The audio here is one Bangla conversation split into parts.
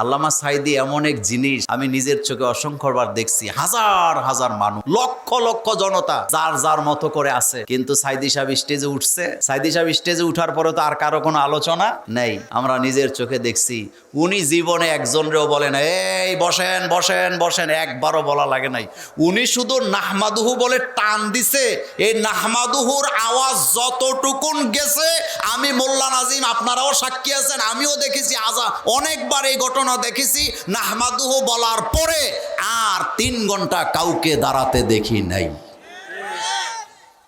আল্লামা সাইদি এমন এক জিনিস আমি নিজের চোখে অসংখ্যবার দেখছি। হাজার হাজার মানুষ, লক্ষ লক্ষ জনতা যার যার মতো করে আছে। কিন্তু সাইদি সাহেব স্টেজে উঠছে। সাইদি সাহেব স্টেজে উঠার পরে তো আর কারও কোনো আলোচনা নেই। আমরা নিজের চোখে দেখছি, উনি জীবনে একজনরেও বলেন এই, বসেন বসেন বসেন। একবারও বলা লাগে নাই। উনি শুধু নাহমাদুহু বলে টান দিছে। এই নাহমাদুহুর আওয়াজ যতটুকুন গেছে, আমি মোল্লা নাজিম, আপনারাও সাক্ষী আছেন, আমিও দেখেছি। আজা অনেকবার এই ঘটনা দেখেছি, নাহমাদুহ বলার পরে আর তিন ঘণ্টা কাউকে দাঁড়াতে দেখি নাই।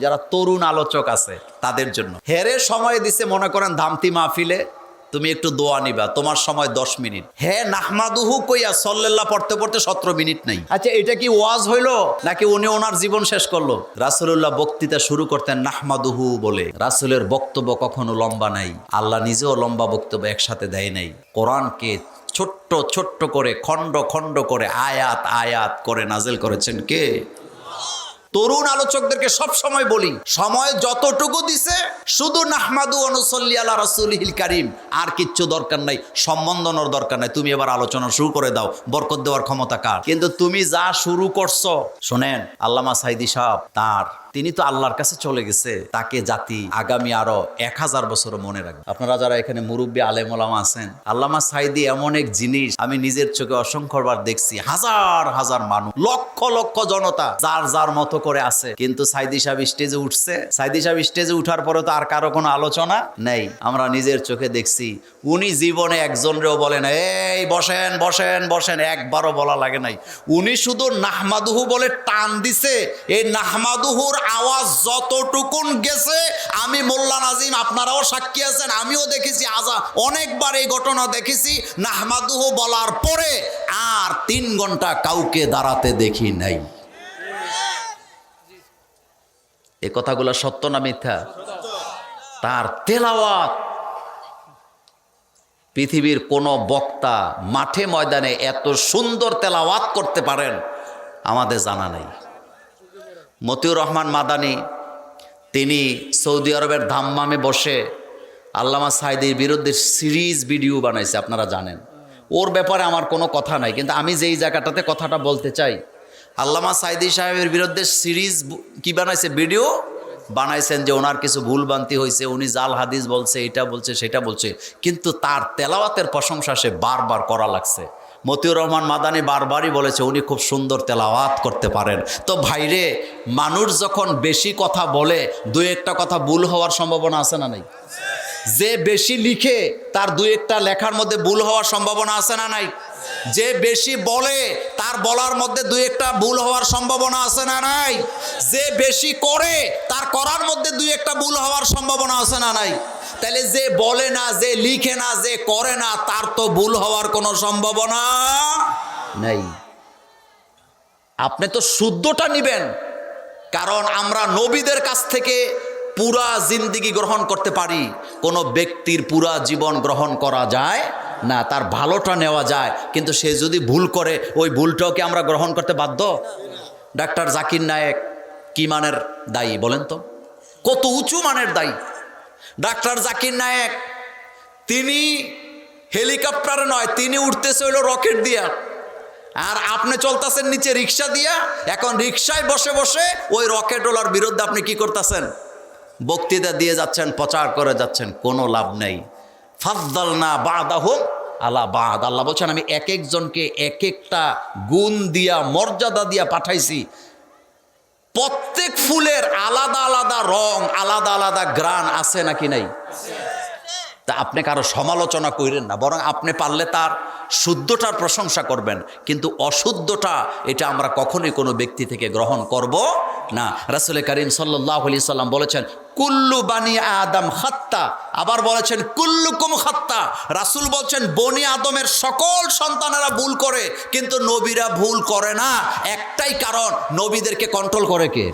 যারা তরুণ আলোচক আছে, তাদের জন্য। হেরে সময় দিছে, মনে করেন ধামতি মাহফিলে। তুমি একটু দোয়া নিবা তোমার সময় দশ মিনিট। হে নাহমাদুহু কইয়া সল্লাল্লাহ পড়তে পড়তে সতেরো মিনিট নাই। আচ্ছা এটা কি ওয়াজ হইল? নাকি উনি ওনার জীবন শেষ করল? রাসুল্লাহ বক্তৃতা শুরু করতেন নাহমাদুহু বলে। রাসুলের বক্তব্য কখনো লম্বা নাই। আল্লাহ নিজেও লম্বা বক্তব্য একসাথে দেয় নাই। কোরআনকে ছোট্ট ছোট্ট করে খণ্ড খণ্ড করে আয়াত আয়াত করে নাজেল করেছেন কে? তরুণ আলোচকদেরকে সব সময় বলি, সময় যতটুকু দিছে, শুধু নাহমাদু অনুসল্লি আল্লাহ রসুলহিল কারিম, আর কিচ্ছু দরকার নাই সম্বন্ধনের দরকার নাই। তুমি এবার আলোচনা শুরু করে দাও, বরকত দেওয়ার ক্ষমতা কার? কিন্তু তুমি যা শুরু করছ, শোনেন, আল্লামা সাইদি সাহ তার তিনি তো আল্লাহর কাছে চলে গেছে, তাকে জাতি আগামী আরও এক হাজার বছর মনে রাখবে। আপনারা যারা এখানে মুরব্বী, আলেম ওলামা আছেন, আল্লামা সাইদি এমন এক জিনিস আমি নিজের চোখে অসংখ্যবার দেখছি, হাজার হাজার মানুষ, লক্ষ লক্ষ জনতা যার যার মতো করে আছে। কিন্তু সাইদি সাহেব স্টেজে উঠছে, সাইদি সাহেব স্টেজে উঠার পরে তো আর কারও কোনো আলোচনা নেই। আমরা নিজের চোখে দেখছি, উনি জীবনে একজনরেও বলেন এই বসেন বসেন বসেন। একবারও বলা লাগে নাই। উনি শুধু নাহমাদুহু বলে টান দিছে, এই নাহমাদুহুর আওয়াজ যতটুকুন গেছে, আমি মোল্লা নাজিম, আপনারাও সাক্ষী আছেন, আমিও দেখেছি, আজা অনেকবার এই ঘটনা দেখেছি, নাহমাদুহ বলার পরে আর তিন ঘণ্টা কাউকে দাঁড়াতে দেখি নাই। এ কথাগুলো সত্য না মিথ্যা? তার তেলাওয়াত। পৃথিবীর কোন বক্তা মাঠে ময়দানে এত সুন্দর তেলাওয়াত করতে পারেন, আমাদের জানা নেই। মতিউর রহমান মাদানি, তিনি সৌদি আরবের ধাম্মামে বসে আল্লামা সাইদির বিরুদ্ধে সিরিজ ভিডিও বানাইছে, আপনারা জানেন। ওর ব্যাপারে আমার কোনো কথা নাই, কিন্তু আমি যেই জায়গাটাতে কথাটা বলতে চাই, আল্লামা সাইদি সাহেবের বিরুদ্ধে সিরিজ কি বানাইছে ভিডিও? বানাইছেন যে ওনার কিছু ভুলবান্তি হয়েছে, উনি জাল হাদিস বলছে, এটা বলছে, সেটা বলছে, কিন্তু তার তেলাওয়াতের প্রশংসা সে বারবার করা লাগছে। মতিউর রহমান মাদানি বারবারই বলেছে, উনি খুব সুন্দর তেলাওয়াত করতে পারেন। তো ভাইরে, মানুষ যখন বেশি কথা বলে দু একটা কথা ভুল হওয়ার সম্ভাবনা আছে না নাই? যে বেশি লিখে, তার দু একটা লেখার মধ্যে ভুল হওয়ার সম্ভাবনা আছে না নাই? যে বেশি বলে, তার বলার মধ্যে দুই একটা ভুল হওয়ার সম্ভাবনা আছে না নাই? যে বেশি করে, তার করার মধ্যে দুই একটা ভুল হওয়ার সম্ভাবনা আছে না নাই? তাহলে যে বলে না, যে লিখে না, যে করে না, তার তো ভুল হওয়ার কোনো সম্ভাবনা নেই। আপনি তো শুদ্ধটা নিবেন, কারণ আমরা নবীদের কাছ থেকে পুরা জিন্দিগি গ্রহণ করতে পারি। কোনো ব্যক্তির পুরা জীবন গ্রহণ করা যায় না, তার ভালোটা নেওয়া যায়, কিন্তু সে যদি ভুল করে, ওই ভুলটাও কি আমরা গ্রহণ করতে বাধ্য? ডাক্তার জাকির নায়েক কি মানের দায়ী বলেন তো? কত উঁচু মানের দায়ী। ডাক্তার জাকির নায়েক, তিনি হেলিকপ্টারে নয়, তিনি উঠতেছে হইল রকেট দিয়া। আর আপনি চলতেছেন নিচে রিক্সা দিয়া, এখন রিক্সায় বসে বসে ওই রকেটওয়ালার বিরুদ্ধে আপনি কি করতেছেন? বক্তৃতা দিয়ে যাচ্ছেন, প্রচার করে যাচ্ছেন, কোনো লাভ নেই। ফাদ্দাল না বাদাহ আলা বাদ। আল্লাহ বলছেন, আমি এক একজনকে এক একটা গুণ দিয়া, মর্যাদা দিয়া পাঠাইছি। প্রত্যেক ফুলের আলাদা আলাদা রং, আলাদা আলাদা গ্রান আছে নাকি নাই? তা আপনি কারও সমালোচনা করেন না, বরং আপনি পারলে তার শুদ্ধটার প্রশংসা করবেন। কিন্তু অশুদ্ধটা এটা আমরা কখনোই কোনো ব্যক্তি থেকে গ্রহণ করব না, রাসুল করিম সাল্লাহ সাল্লাম বলেছেন, কুল্লু বানি আদম খাত্তা। আবার বলেছেন, কুল্লুকুম খাত্তা। রাসুল বলছেন, বনি আদমের সকল সন্তানেরা ভুল করে, কিন্তু নবীরা ভুল করে না। একটাই কারণ, নবীদেরকে কন্ট্রোল করে কে?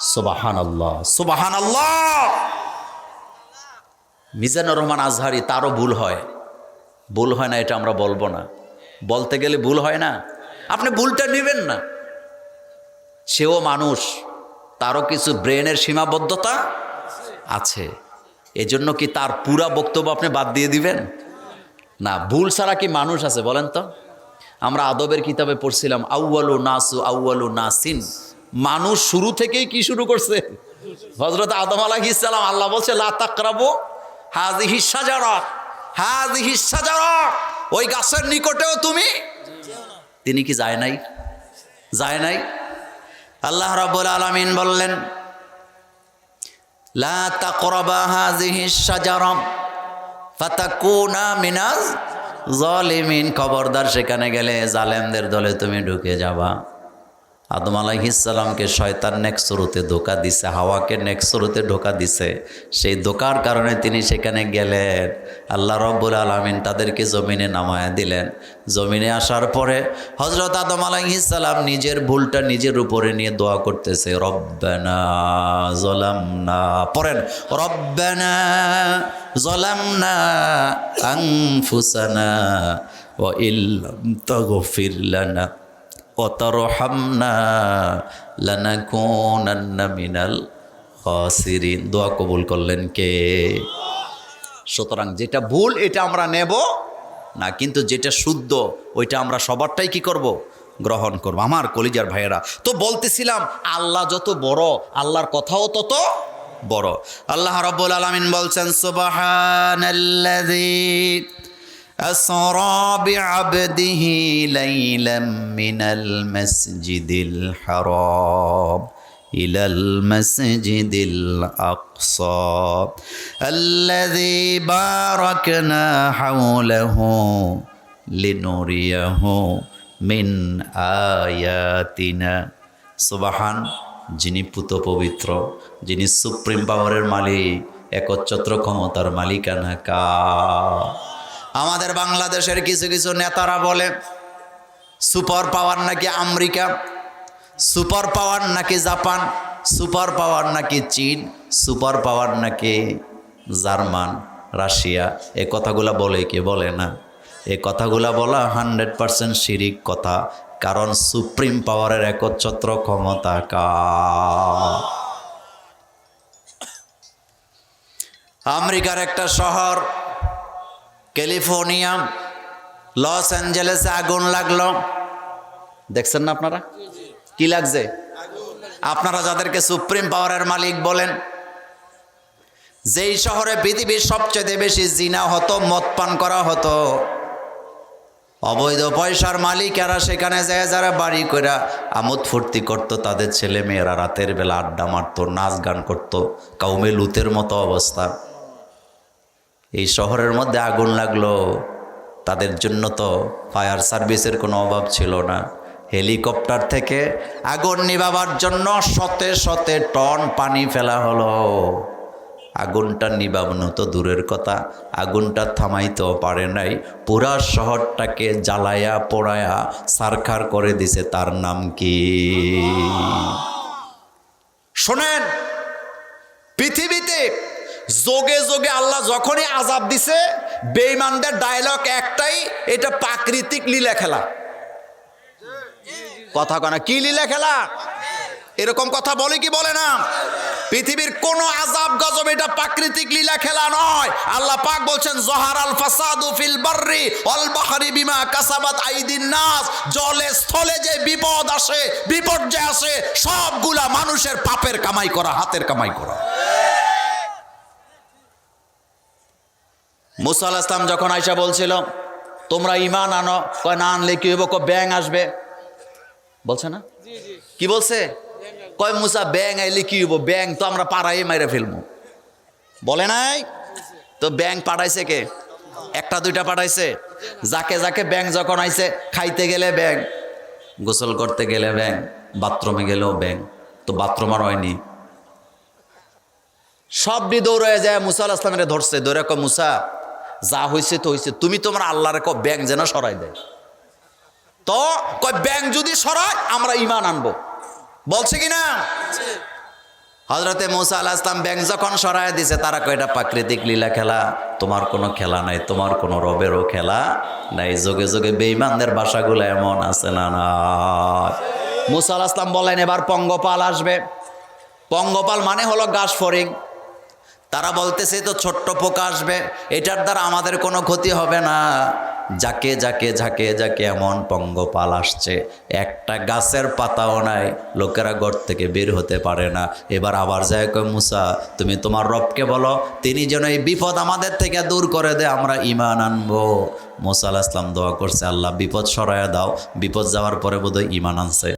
সুবাহান আল্লাহ সুবাহান আল্লাহ মিজানুর রহমান আজহারি, তারও ভুল হয়। ভুল হয় না, এটা আমরা বলব না। বলতে গেলে ভুল হয় না। আপনি ভুলটা নেবেন না। সেও মানুষ, তারও কিছু ব্রেনের সীমাবদ্ধতা আছে। এজন্য কি তার পুরা বক্তব্য আপনি বাদ দিয়ে দিবেন? না, ভুল ছাড়া কি মানুষ আছে বলেন তো? আমরা আদবের কিতাবে পড়ছিলাম, আউয়ালু নাসু আউয়ালু নাসিন। মানুষ শুরু থেকেই কি শুরু করছে? হজরত আদম আলাইহিস সালাম, আল্লাহ বলছে, লা তাকরাবু হাযিহি শাজারা হাযিহি শাজারা ওই গাছের নিকটেও তুমি? তিনি কি যায় নাই? যায় নাই? আল্লাহ রাব্বুল আলামিন বললেন খবরদার সেখানে গেলে জালেমদের দলে তুমি ঢুকে যাবা। আদম আলাইহিসালামকে শয়তান নেক্সরুতে ধোকা দিছে, হাওয়াকে নেক্সরুতে ধোকা দিছে। সেই ধোকার কারণে তিনি সেখানে গেলেন। আল্লাহ রব্বুল আলমিন তাদেরকে জমিনে নামায় দিলেন। জমিনে আসার পরে হজরত আদম আলাইহিসালাম নিজের ভুলটা নিজের উপরে নিয়ে দোয়া করতেছে, রব্বানা জলামনা পড়েন, রব্বানা জলামনা আনফুসানা ও ইল্লাম তাগফির লানা। অতরহামনা লানাকুনান্না মিনাল খাসিরিন দোয়া কবুল করলেন কে? সুতরাং যেটা ভুল, এটা আমরা নেব না, কিন্তু যেটা শুদ্ধ, ওইটা আমরা সবারটাই কি করব? গ্রহণ করব। আমার কলিজার ভাইয়েরা, তো বলতেছিলাম, আল্লাহ যত বড়, আল্লাহর কথাও তত বড়। আল্লাহ রব্বুল আলমিন বলছেন সুবাহ أسرى بعبده ليلا من المسجد الحرام إلى المسجد الأقصى الذي باركنا حوله لنريه من آياتنا সুবাহান যিনি পুত পবিত্র যিনি সুপ্রিম পাওয়ারের মালিক একচ্ছত্র ক্ষমতার মালিকানা কা আমাদের বাংলাদেশের কিছু কিছু নেতারা বলে, সুপার পাওয়ার নাকি আমেরিকা? সুপার পাওয়ার নাকি জাপান? সুপার পাওয়ার নাকি চীন? সুপার পাওয়ার নাকি জার্মান, রাশিয়া? এ কথাগুলা বলে কি বলে না। এ কথাগুলা বলা হান্ড্রেড পারসেন্ট শিরিক কথা, কারণ সুপ্রিম পাওয়ারের একচ্ছত্র ক্ষমতা কা আমেরিকার একটা শহর ক্যালিফোর্নিয়া, লস অ্যাঞ্জেলেসে আগুন লাগল। দেখছেন না আপনারা? কি লাগছে? আপনারা যাদেরকে সুপ্রিম পাওয়ারের মালিক বলেন, যেই শহরে পৃথিবীর সবচেয়ে বেশি জিনা হতো, মদ পান করা হতো। অবৈধ পয়সার মালিকেরা সেখানে যায় যারা বাড়ি কইরা আমোদ ফুর্তি করতো, তাদের ছেলে মেয়েরা রাতের বেলা আড্ডা মারতো, নাচ গান করতো, কাউমে লুতের মতো অবস্থা। এই শহরের মধ্যে আগুন লাগল। তাদের জন্য তো ফায়ার সার্ভিসের কোনো অভাব ছিল না। হেলিকপ্টার থেকে আগুন নিভাবার জন্য শতে শতে টন পানি ফেলা হলো। আগুনটা নিবাবনো তো দূরের কথা। আগুনটা থামাইতেও পারে নাই। পুরা শহরটাকে জ্বালায়া পোড়ায়া সারখার করে দিছে। তার নাম কি? শোনেন, পৃথিবীতে যোগে যোগে আল্লাহ যখনই আজাব দিছে বেইমানদের ডায়লগ একটাই, এটা প্রাকৃতিক লীলা খেলা। কথা কনা কি লীলা খেলা? এরকম কথা বলে কি বলে না? পৃথিবীর কোন আজাব গজব এটা প্রাকৃতিক লীলা খেলা নয়। আল্লাহ পাক বলছেন, জহার আল ফাসাদু ফিল বাররি অল বাহারি বিমা কাসাবাত আইদিন নাস। জলে স্থলে যে বিপদ আসে, বিপর্যয় আসে, সবগুলা মানুষের পাপের কামাই করা, হাতের কামাই করা। মুসা আল ইসলাম যখন আয়সা বলছিল তোমরা ইমান আনো? কয় না আনলে কি হইব? কয় ব্যাং আসবে। বলছে না? কি বলছে? কয় মুসা ব্যাং আইলে কি হইব? ব্যাং তো আমরা পাড়াই মাইরে ফেলব বলে নাই? তো ব্যাং পাঠাইছে কে? একটা দুইটা পাঠাইছে। যাকে যাকে ব্যাং যখন আইছে খাইতে গেলে ব্যাং গোসল করতে গেলে ব্যাং বাথরুমে গেলেও ব্যাং তো বাথরুম আর হয়নি। সব দৌড়ে যায় মুসা আল ইসলামের ধরছে। ধরে কয় মুসা যা হয়েছে তো হয়েছে তুমি তোমার আল্লাহর ক ব্যাং যেন সরাই দেয়। তো কয় ব্যাং যদি সরায়, আমরা ইমান আনব। বলছে কি না? হজরতে মুসা আল্লাহ ইসলাম ব্যাংক যখন সরাই দিছে, তারা কয়, এটা প্রাকৃতিক লীলা খেলা। তোমার কোনো খেলা নাই, তোমার কোনো রবেরও খেলা নাই। যোগে যোগে বেইমানদের বাসাগুলো এমন আছে না না। মুসা আল্লাহ ইসলাম বলেন এবার পঙ্গপাল আসবে। পঙ্গপাল মানে হলো গাছ ফরিং তারা বলতেছে তো ছোট্ট পোকা আসবে, এটার দ্বারা আমাদের কোনো ক্ষতি হবে না। যাকে যাকে যাকে যাকে এমন পঙ্গপাল আসছে। একটা গাছের পাতাও নাই, লোকেরা ঘর থেকে বের হতে পারে না। এবার আবার যায় কয় মুসা, তুমি তোমার রবকে বলো, তিনি যেন এই বিপদ আমাদের থেকে দূর করে দে আমরা ইমান আনব। মোসা আলাহ ইসলাম দোয়া করছে, আল্লাহ, বিপদ সরাইয়া দাও। বিপদ যাওয়ার পরে বোধহয় ইমান আনছে।